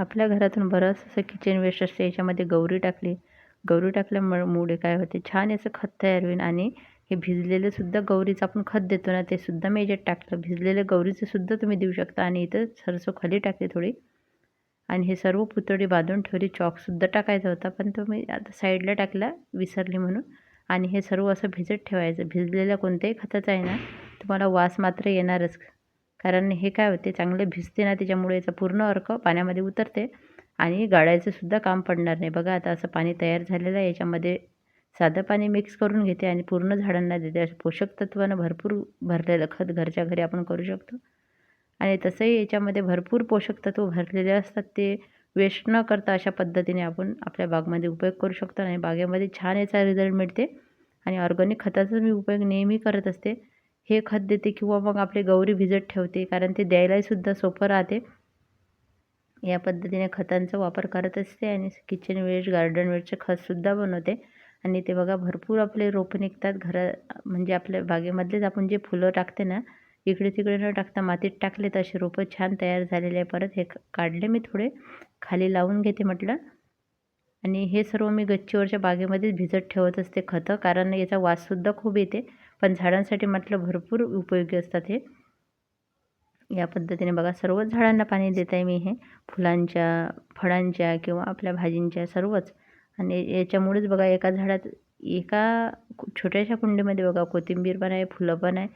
आपल्या घरातून बरंच असं किचन वेस्ट असते याच्यामध्ये गौरी टाकली. गौरी टाकल्यामुळे काय होते? छान याचं खत तयार होईल आणि हे भिजलेलंसुद्धा गौरीचं आपण खत देतो ना ते सुद्धा मी याच्यात टाकलं. भिजलेलं गौरीचं सुद्धा तुम्ही देऊ शकता आणि इथं सरसो खाली टाकली थोडी. आणि हे सर्व पुतळी बांधून ठेवली. चॉकसुद्धा टाकायचा होता पण तो मी आता साईडला टाकला विसरली म्हणून. आणि हे सर्व असं भिजत ठेवायचं. भिजलेल्या कोणत्याही खताचं आहे ना तुम्हाला वास मात्र येणारच. कारण हे काय होते चांगले भिजते ना त्याच्यामुळे याचा पूर्ण अर्क पाण्यामध्ये उतरते आणि गाळायचं सुद्धा काम पडणार नाही. बघा आता असं पाणी तयार झालेलं आहे याच्यामध्ये साधं पाणी मिक्स करून घेते आणि पूर्ण झाडांना देते. असं पोषक तत्वानं भरपूर भरलेलं खत घरच्या घरी आपण करू शकतो. आणि तसंही याच्यामध्ये भरपूर पोषक तत्व भरलेले असतात ते वेस्ट न करता अशा पद्धतीने आपण आपल्या बागमध्ये उपयोग करू शकतो आणि बागेमध्ये छान याचा रिझल्ट मिळते. आणि ऑर्गॅनिक खताचा मी उपयोग नेहमी करत असते. हे खत देते किंवा मग आपले गौरी भिजत ठेवते कारण ते द्यायलाहीसुद्धा सोपं राहते. या पद्धतीने खतांचा वापर करत असते आणि किचन वेस्ट गार्डन वेस्टचे खतसुद्धा बनवते. आणि ते बघा भरपूर आपले रोपं निघतात घरा म्हणजे आपल्या बागेमधलेच. आपण जे फुलं टाकते ना इकडे तिकडे न टाकता मातीत टाकले तर असे रोपं छान तयार झालेले आहे. परत हे काढले मी थोडे खाली लावून घेते म्हटलं. आणि हे सर्व मी गच्चीवरच्या बागेमध्येच भिजत ठेवत असते खतं कारण याचा वाससुद्धा खूप येते. पण झाडांसाठी म्हटलं भरपूर उपयोगी असतात हे. या पद्धतीने बघा सर्वच झाडांना पाणी देत आहे मी हे. फुलांच्या फळांच्या किंवा आपल्या भाजींच्या सर्वच. आणि याच्यामुळेच बघा एका झाडात एका छोट्याशा कुंडीमध्ये बघा कोथिंबीर पण आहे फुलं पण आहे.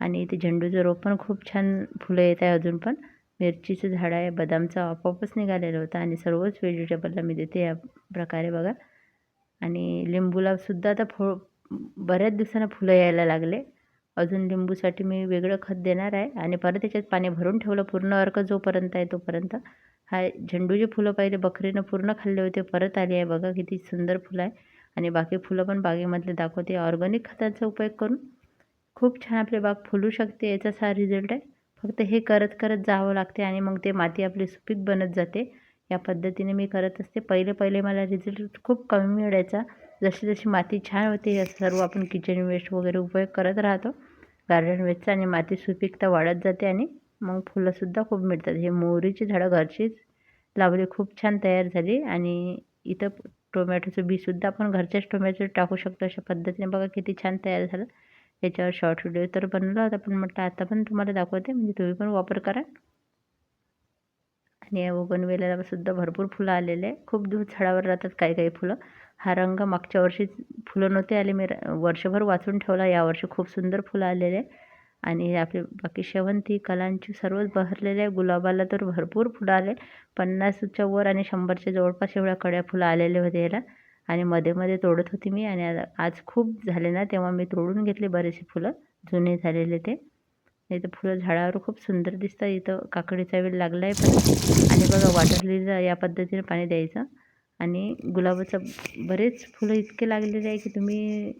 आणि इथे झेंडूचं रोप पण खूप छान फुलं येत आहे अजून पण. मिरचीचं झाड आहे बदामचं आपोआपच निघालेलं होतं आणि सर्वच व्हेजिटेबलला मी देते या प्रकारे बघा. आणि लिंबूला सुद्धा आता फळ बऱ्याच दिवसानं फुलं यायला लागले. अजून लिंबूसाठी मी वेगळं खत देणार आहे आणि परत त्याच्यात पाणी भरून ठेवलं. पूर्ण अर्क जोपर्यंत आहे तोपर्यंत. हा झेंडूचे फुलं पहिले बकरीनं पूर्ण खाल्ले होते. परत आली आहे बघा किती सुंदर फुलं आहे. आणि बाकी फुलं पण बागेमधले दाखवते. ऑर्गॅनिक खताचा उपयोग करून खूप छान आपली बाग फुलू शकते. याचाच हा रिझल्ट आहे. फक्त हे करत करत जावं लागते आणि मग ते माती आपली सुपीक बनत जाते. या पद्धतीने मी करत असते. पहिले पहिले मला रिझल्ट खूप कमी मिळायचा. जशी जशी माती छान होते सर्व आपण किचन वेस्ट वगैरे उपयोग करत राहतो. गार्डन वेस्टचा आणि माती सुपीकता वाढत जाते आणि मग फुलंसुद्धा खूप मिळतात. हे मोहरीची झाडं घरचीच लावली खूप छान तयार झाली आणि इथं टोमॅटोचं बीसुद्धा आपण घरच्याच टोमॅटो टाकू शकतो अशा पद्धतीने. बघा किती छान तयार झालं. याच्यावर शॉर्ट व्हिडिओ तर बनवला होता पण म्हटलं आता पण तुम्हाला दाखवते. म्हणजे तुम्ही पण वापर करा. आणि या सुद्धा भरपूर फुलं आलेले आहे. खूप दिवस झाडावर राहतात काही काही फुलं. हा रंग मागच्या वर्षी फुलं नव्हते आले मी वर्षभर वाचून ठेवला. यावर्षी खूप सुंदर फुलं आलेले आहे. आणि आपले बाकी शेवंती कलांची सर्वच बहरलेले आहे. गुलाबाला तर भरपूर फुलं आले. पन्नासच्या वर आणि शंभरच्या जवळपास एवढ्या कड्या फुलं आलेले होते याला. आणि मध्ये मध्ये तोडत होती मी. आणि आज खूप झाले ना तेव्हा मी तोडून घेतले बरेचसे फुलं. जुने झालेले ते. नाही तर फुलं झाडावर खूप सुंदर दिसतात. इथं काकडीचा वेळ लागला आहे पण आणि बघा वॉटर लिलीला या पद्धतीने पाणी द्यायचं. आणि गुलाबाचं बरेच फुलं इतके लागलेले आहे की तुम्ही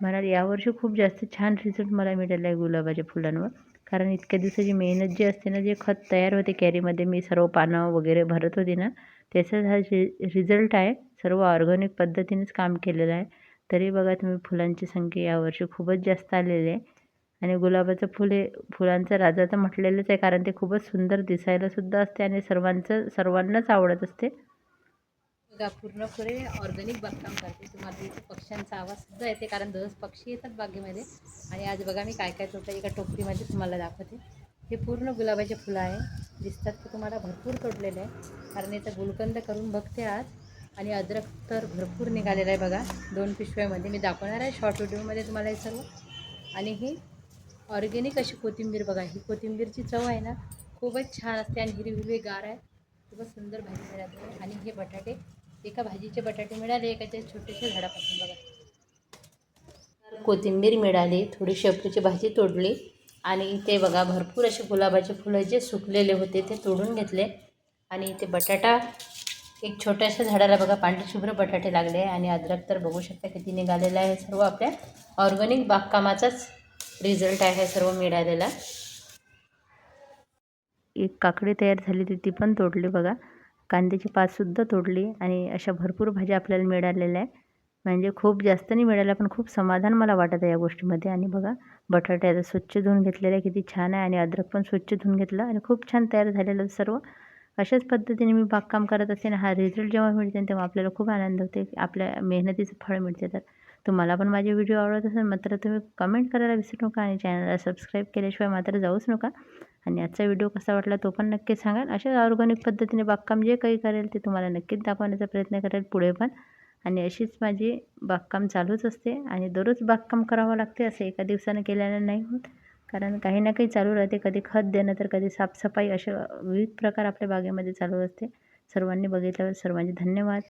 म्हणाल यावर्षी खूप जास्त छान रिझल्ट मला मिळाला आहे गुलाबाच्या फुलांवर. कारण इतक्या दिवसाची मेहनत जी असते ना जे खत तयार होते कॅरीमध्ये मी सर्व पानं वगैरे भरत होते ना त्याचा हा रिझल्ट आहे. सर्व ऑर्गॅनिक पद्धतीनेच काम केलेलं आहे. तरी बघा तुम्ही फुलांची संख्या यावर्षी खूपच जास्त आलेली आहे. आणि गुलाबाचं फुल हे फुलांचं राजा तर म्हटलेलंच आहे कारण ते खूपच सुंदर दिसायलासुद्धा असते आणि सर्वांचं सर्वांनाच आवडत असते. बघा पूर्णपणे ऑर्गॅनिक बागकाम करते. तुम्हाला इथे पक्ष्यांचा आवाजसुद्धा येते कारण दररोज पक्षी येतात बागेमध्ये. आणि आज बघा मी काय काय तोडलं एका टोपलीमध्ये तुम्हाला दाखवते. हे पूर्ण गुलाबाचे फुलं आहे. दिसतात की तुम्हाला भरपूर तोडलेले आहे. कारण याचा गुलकंद करून बघते आज. आणि अद्रक तर भरपूर निघालेलं आहे बघा दोन पिशव्यामध्ये. मी दाखवणार आहे शॉर्ट व्हिडिओमध्ये तुम्हाला हे सर्व. आणि ही ऑर्गेनिक अशी कोथिंबीर बघा ही कोथिंबीरची चव आहे ना खूपच छान असते आणि हिरवी हिरवी गार आहे. खूपच सुंदर भाजी मिळाली आणि हे बटाटे एका भाजीचे बटाटे मिळाले एकाच्या छोट्याशा झाडापासून बघा. कोथिंबीर मिळाली थोडी शेपूची भाजी तोडली. आणि इथे बघा भरपूर असे गुलाबाचे फुलं जे सुकलेले होते ते तोडून घेतले. आणि इथे बटाटा एक छोट्याशा झाडाला बघा पांढरेशुभ्र बटाटे लागले. आणि अद्रक तर बघू शकता किती निघालेला आहे. सर्व आपल्या ऑर्गॅनिक बागकामाचाच रिझल्ट आहे सर्व मिळालेला. एक काकडी तयार झाली होती ती पण तोडली बघा. कांद्याची पातसुद्धा तोडली आणि अशा भरपूर भाज्या आपल्याला मिळालेल्या आहे म्हणजे खूप जास्त नाही मिळाल्या पण खूप समाधान मला वाटत आहे या गोष्टीमध्ये. आणि बघा बटाटे आता स्वच्छ धुवून घेतलेले आहे किती छान आहे. आणि अद्रक पण स्वच्छ धुवून घेतलं आणि खूप छान तयार झालेलं सर्व. अशाच पद्धतीने मी बागकाम करत असते आणि हा रिझल्ट जेव्हा मिळते तेव्हा आपल्याला खूप आनंद होते. आपल्या मेहनतीचं फळ मिळते तर. तुम्हाला पण माझे व्हिडिओ आवडत असेल मात्र तुम्ही कमेंट करायला विसरू नका आणि चॅनलला सबस्क्राईब केल्याशिवाय मात्र जाऊच नका. आणि आजचा व्हिडिओ कसा वाटला तो पण नक्की सांगाल. अशा ऑर्गॅनिक पद्धतीने बागकाम जे काही करेल ते तुम्हाला नक्कीच दाखवण्याचा प्रयत्न करेल पुढे पण. आणि अशीच माझी बागकाम चालूच असते आणि दररोज बागकाम करावं लागते असं एका दिवसानं केल्यानं नाही होत. कारण काही ना काही चालू राहते. कधी खत देणं तर कधी साफसफाई असे विविध प्रकार आपल्या बागेमध्ये चालू असते. सर्वांनी बघितल्यावर सर्वांचे धन्यवाद.